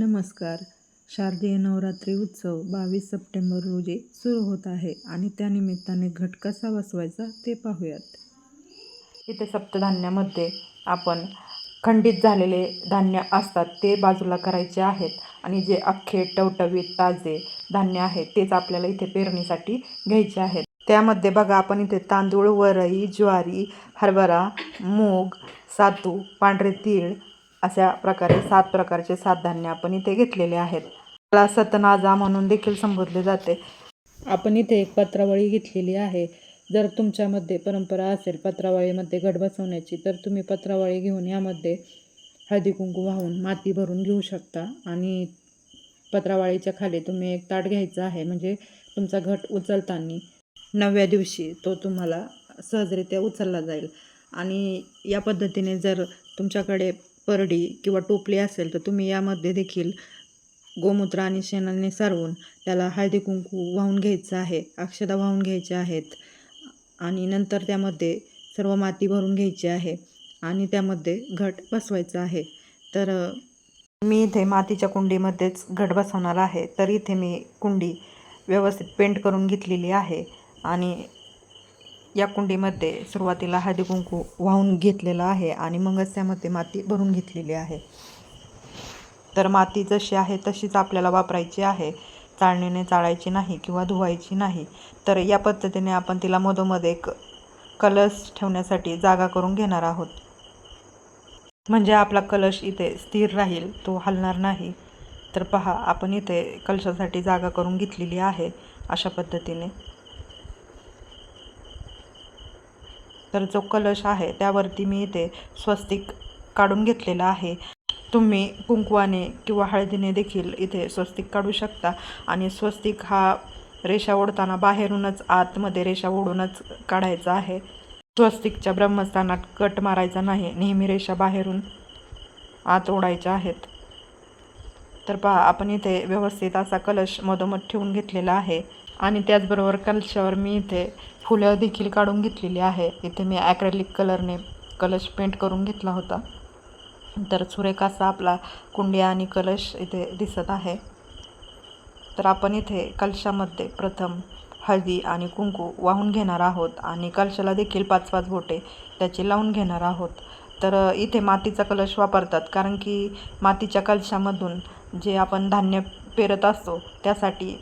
नमस्कार. शारदीय नवरात्री उत्सव बावीस सप्टेंबर रोजी सुरू होत आहे आणि त्यानिमित्ताने घट कसा बसवायचा ते पाहूयात. इथे सप्तधान्यामध्ये आपण खंडित झालेले धान्य असतात ते बाजूला करायचे आहेत आणि जे अख्खे टवटवीत ताजे धान्य आहेत तेच आपल्याला इथे पेरणीसाठी घ्यायचे आहेत. त्यामध्ये बघा आपण इथे तांदूळ वरई ज्वारी हरभरा मूग सातू पांढरे तीळ अशा प्रकारे सात प्रकारचे सात धान्य आपण इथे घेतलेले आहेत. त्याला सतनाजा म्हणून देखील संबोधले जाते. आपण इथे एक पत्रावळी घेतलेली आहे. जर तुमच्यामध्ये परंपरा असेल पत्रावळीमध्ये घट बसवण्याची तर तुम्ही पत्रावळी घेऊन यामध्ये हळदी कुंकू वाहून माती भरून घेऊ शकता. आणि पत्रावळीच्या खाली तुम्ही एक ताट घ्यायचं आहे म्हणजे तुमचा घट उचलताना नवव्या दिवशी तो तुम्हाला सहजरित्या उचलला जाईल. आणि या पद्धतीने जर तुमच्याकडे परडी किंवा टोपली असेल तर तुम्ही यामध्ये देखील गोमूत्र आणि शेणाने सारवून त्याला हळदी कुंकू वाहून घ्यायचं आहे अक्षदा वाहून घ्यायच्या आहेत. आणि नंतर त्यामध्ये सर्व माती भरून घ्यायची आहे आणि त्यामध्ये घट बसवायचा आहे. तर मी इथे मातीच्या कुंडीमध्येच घट बसवणार आहे. तर इथे मी कुंडी व्यवस्थित पेंट करून घेतलेली आहे. आणि या कुंडीमध्ये सुरुवातीला हळदी कुंकू वाहून घेतलेलं आहे आणि मगच त्यामध्ये माती भरून घेतलेली आहे. तर माती जशी आहे तशीच आपल्याला वापरायची आहे. चाळणीने चाळायची नाही किंवा धुवायची नाही. तर या पद्धतीने आपण तिला मधोमध एक कलश ठेवण्यासाठी जागा करून घेणार आहोत. म्हणजे आपला कलश इथे स्थिर राहील तो हलणार नाही. तर पहा आपण इथे कलशासाठी जागा करून घेतलेली आहे अशा पद्धतीने. तर जो कलश आहे त्यावरती मी इथे स्वस्तिक काढून घेतलेला आहे. तुम्ही कुंकवाने किंवा हळदीने देखील इथे स्वस्तिक काढू शकता. आणि स्वस्तिक हा रेषा ओढताना बाहेरूनच आतमध्ये रेषा ओढूनच काढायचा आहे. स्वस्तिकच्या ब्रह्मस्थानात कट मारायचा नाही नेहमी रेषा बाहेरून आत ओढायच्या आहेत. तर पहा आपण इथे व्यवस्थित असा कलश मधोमध ठेवून घेतलेला आहे. आणि त्याचबरोबर कलशावर मी इथे फुलं देखील काढून घेतलेली आहे. इथे मी ॲक्रेलिक कलरने कलश पेंट करून घेतला होता. तर सुरेख असा आपला कुंडी आणि कलश इथे दिसत आहे. तर आपण इथे कलशामध्ये प्रथम हळदी आणि कुंकू वाहून घेणार आहोत आणि कलशाला देखील पाच पाच बोटे त्याचे लावून घेणार आहोत. तर इथे मातीचा कलश वापरतात कारण की मातीच्या कलशामधून जे आपण धान्य पेरत असतो त्यासाठी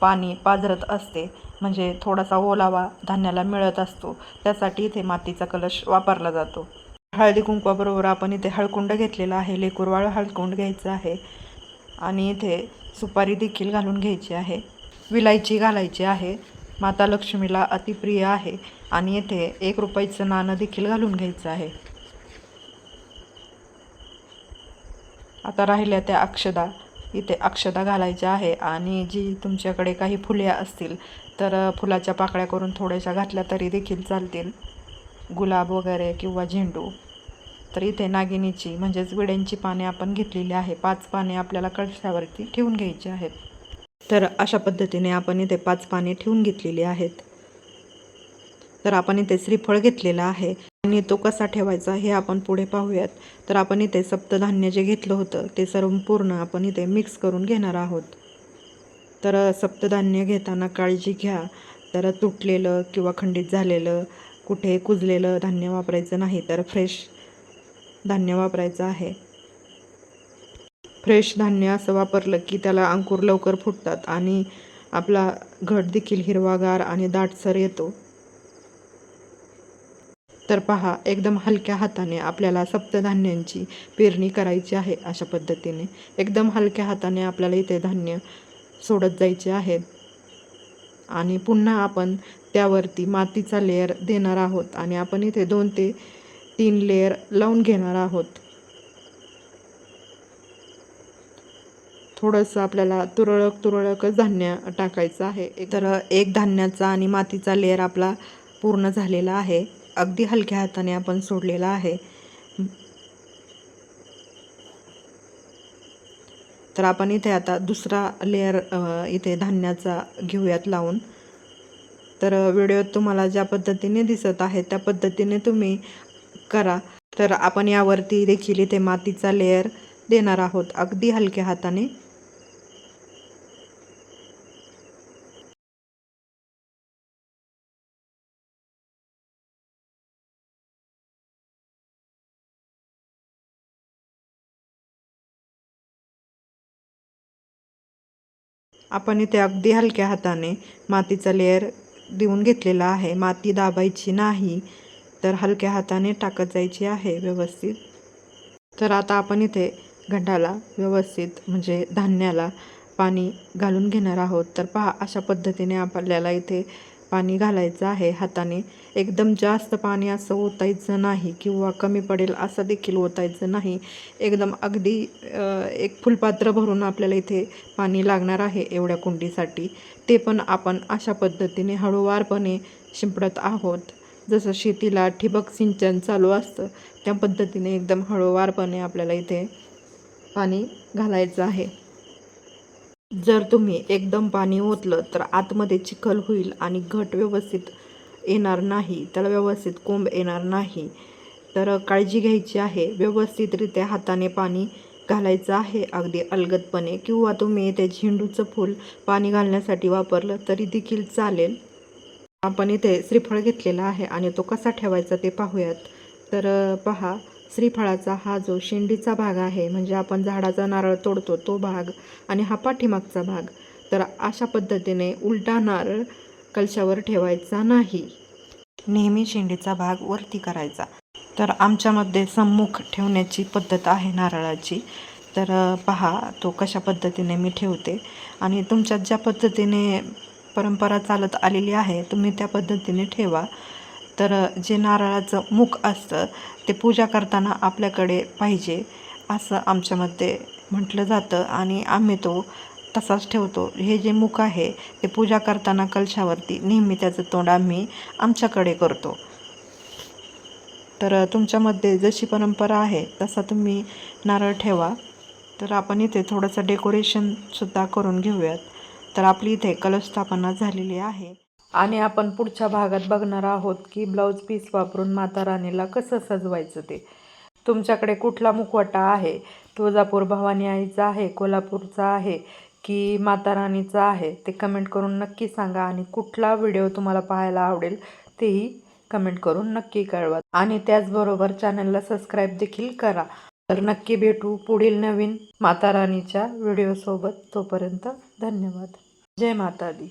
पाणी पाझरत असते. म्हणजे थोडासा ओलावा धान्याला मिळत असतो. त्यासाठी इथे मातीचा कलश वापरला जातो. हळदी कुंकवाबरोबर आपण इथे हळकुंड घेतलेला आहे. लेकुरवाळ हळकुंड घ्यायचं आहे. आणि इथे सुपारी देखील घालून घ्यायची आहे. विलायची घालायची आहे. माता लक्ष्मीला अतिप्रिय आहे. आणि इथे एक रुपयाचं नाणं देखील घालून घ्यायचं आहे. आता राहिल्या त्या अक्षदा. इथे अक्षता घालायच्या आहे आणि जी तुमच्याकडे काही फुले असतील तर फुलाच्या पाकळ्या करून थोड्याशा घातल्या तरी देखील चालतील. गुलाब वगैरे किंवा झेंडू. तर इथे नागिनीची म्हणजेच विड्यांची पाने आपण घेतलेली आहे पाच पाने आपल्याला कळशावरती ठेवून घ्यायची आहेत. तर अशा पद्धतीने आपण इथे पाच पाने ठेवून घेतलेली आहेत. तर आपण इथे श्रीफळ घेतलेलं आहे. आणि तो कसा ठेवायचा हे आपण पुढे पाहूयात. तर आपण इथे सप्तधान्य जे घेतलं होतं ते सर्व पूर्ण आपण इथे मिक्स करून घेणार आहोत. तर सप्तधान्य घेताना काळजी घ्या. तर तुटलेलं किंवा खंडित झालेलं कुठे कुजलेलं धान्य वापरायचं नाही तर फ्रेश धान्य वापरायचं आहे. फ्रेश धान्य असं वापरलं की त्याला अंकुर लवकर फुटतात आणि आपला घट देखील हिरवागार आणि दाटसर येतो. तर पहा एकदम हलक्या हाताने आपल्याला सप्तधान्यांची पेरणी करायची आहे अशा पद्धतीने. एकदम हलक्या हाताने आपल्याला इथे धान्य सोडत जायचे आहे आणि पुन्हा आपण त्यावरती मातीचा लेअर देणार आहोत आणि आपण इथे दोन ते तीन लेअर लावून घेणार आहोत. थोडंसं आपल्याला तुरळक तुरळकच धान्य टाकायचं आहे. तर एक धान्याचा आणि मातीचा लेअर आपला पूर्ण झालेला आहे. अगदी हलक्या हाताने आपण सोडलेला आहे. तर आपण इथे आता दुसरा लेअर इथे धान्याचा घेऊयात लावून. तर व्हिडिओ तुम्हाला ज्या पद्धतीने दिसत आहे त्या पद्धतीने तुम्ही करा. तर आपण यावरती देखील इथे मातीचा लेअर देणार आहोत अगदी हलक्या हाताने. आपण इथे अगदी हलक्या हाताने मातीचा लेअर देऊन घेतलेला आहे. माती दाबायची नाही तर हलक्या हाताने टाकत जायची आहे व्यवस्थित. तर आता आपण इथे गंडाला व्यवस्थित म्हणजे धान्याला पाणी घालून घेणार आहोत. तर पहा अशा पद्धतीने आपल्याला इथे पाणी घालायचं आहे हाताने. एकदम जास्त पाणी असं ओतायचं नाही किंवा कमी पडेल असं देखील ओतायचं नाही. एकदम अगदी एक फुलपात्र भरून आपल्याला इथे पाणी लागणार आहे एवढ्या कुंडीसाठी. ते पण आपण अशा पद्धतीने हळूवारपणे शिंपडत आहोत. जसं शेतीला ठिबक सिंचन चालू असतं त्या पद्धतीने एकदम हळूवारपणे आपल्याला इथे पाणी घालायचं आहे. जर तुम्ही एकदम पाणी ओतलं तर आतमध्ये चिखल होईल आणि घट व्यवस्थित येणार नाही त्याला व्यवस्थित कोंब येणार नाही. तर काळजी घ्यायची आहे. व्यवस्थितरित्या हाताने पाणी घालायचं आहे अगदी अलगदपणे. किंवा तुम्ही ते झेंडूचं फूल पाणी घालण्यासाठी वापरलं तरी देखील चालेल. आपण इथे श्रीफळ घेतलेला आहे आणि तो कसा ठेवायचा ते पाहूयात. तर पहा. श्रीफळाचा हा जो शेंडीचा भाग आहे म्हणजे आपण झाडाचा नारळ तोडतो तो भाग आणि हा पाठीमागचा भाग तर अशा पद्धतीने उलटा नारळ कलशावर ठेवायचा नाही. नेहमी शेंडीचा भाग वरती करायचा. तर आमच्यामध्ये सम्मुख ठेवण्याची पद्धत आहे नारळाची. तर पहा तो कशा पद्धतीने मी ठेवते. आणि तुमच्यात ज्या पद्धतीने परंपरा चालत आलेली आहे तुम्ही त्या पद्धतीने ठेवा. तर जे नारळाचं मुख असतं ते पूजा करताना आपल्याकडे पाहिजे असं आमच्यामध्ये म्हटलं जातं. आणि आम्ही तो तसाच ठेवतो. हे जे मुख आहे ते पूजा करताना कलशावरती नेहमी त्याचं तोंड आम्ही आमच्याकडे करतो. तर तुमच्यामध्ये जशी परंपरा आहे तसा तुम्ही नारळ ठेवा. तर आपण इथे थोडंसं डेकोरेशनसुद्धा करून घेऊयात. तर आपली इथे कलश स्थापना झालेली आहे. आणि आपण पुढच्या भागात बघणार आहोत की ब्लाऊज पीस वापरून माता राणीला कसं सजवायचं ते. तुमच्याकडे कुठला मुखवटा आहे? तुळजापूर भवानी आईचा आहे कोल्हापूरचा आहे की माता राणीचा आहे? ते कमेंट करून नक्की सांगा आणि कुठला व्हिडिओ तुम्हाला पाहायला आवडेल तेही कमेंट करून नक्की कळवा. आणि त्याचबरोबर चॅनलला सबस्क्राईब देखील करा. तर नक्की भेटू पुढील नवीन माता राणीच्या व्हिडिओसोबत तोपर्यंत धन्यवाद. जय माता दी